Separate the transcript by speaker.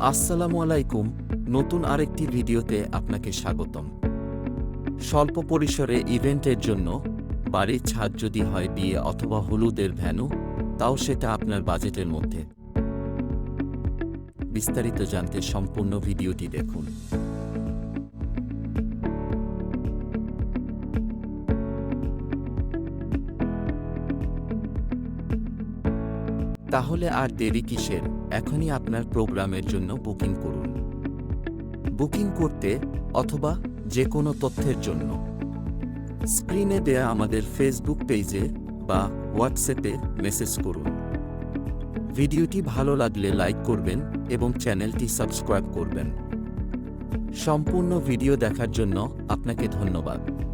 Speaker 1: আসসালামু আলাইকুম, নতুন আরেকটি ভিডিওতে আপনাকে স্বাগতম। স্বল্প পরিসরে ইভেন্টের জন্য বাড়ির ছাদ যদি হয় বিয়ে অথবা হলুদের ভ্যানু, তাও সেটা আপনার বাজেটের মধ্যে। বিস্তারিত জানতে সম্পূর্ণ ভিডিওটি দেখুন। তাহলে আর দেরি কিসের? এখনই আপনার প্রোগ্রামের জন্য বুকিং করুন। বুকিং করতে অথবা যে কোনো তথ্যের জন্য। স্ক্রিনে দেয়া আমাদের ফেসবুক পেজে বা হোয়াটসঅ্যাপে মেসেজ করুন। ভিডিওটি ভালো লাগলে লাইক করবেন এবং চ্যানেলটি সাবস্ক্রাইব করবেন। সম্পূর্ণ ভিডিও দেখার জন্য আপনাকে ধন্যবাদ।